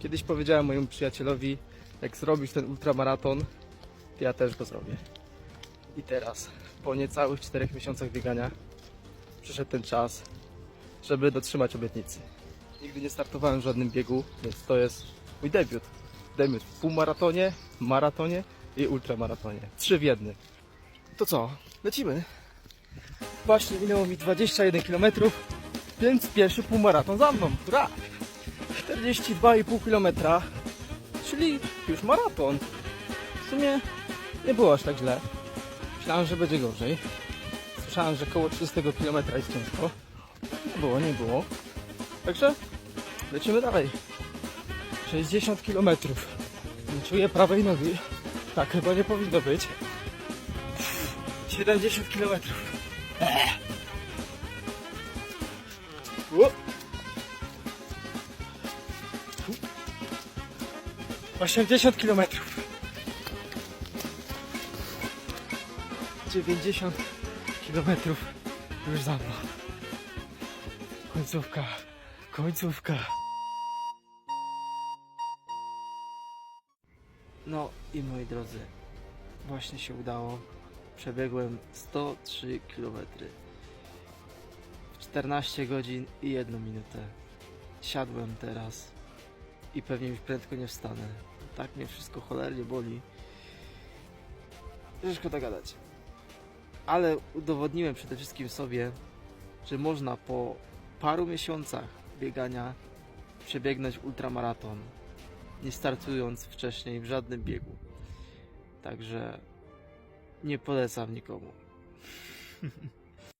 Kiedyś powiedziałem mojemu przyjacielowi, jak zrobisz ten ultramaraton, to ja też go zrobię. I teraz, po niecałych 4 miesiącach biegania, przyszedł ten czas, żeby dotrzymać obietnicy. Nigdy nie startowałem w żadnym biegu, więc to jest mój debiut. Debiut w półmaratonie, maratonie i ultramaratonie. Trzy w jednym. To co? Lecimy. Właśnie minęło mi 21 km, więc pierwszy półmaraton za mną. Hurra! 42,5 km, czyli już maraton. W sumie nie było aż tak źle. Myślałem, że będzie gorzej. Słyszałem, że koło 30 km jest ciężko. Nie było, nie było. Także lecimy dalej. 60 km. Nie czuję prawej nogi. Tak chyba nie powinno być. 70 km. O! 80 km. 90 km już za mną. Końcówka, końcówka. No i moi drodzy, właśnie się udało. Przebiegłem 103 km. W 14 godzin i 1 minutę. Siadłem teraz i pewnie już prędko nie wstanę. Tak mnie wszystko cholernie boli. Że szkoda gadać. Ale udowodniłem przede wszystkim sobie, że można po paru miesiącach biegania przebiegnąć ultramaraton, nie startując wcześniej w żadnym biegu. Także nie polecam nikomu.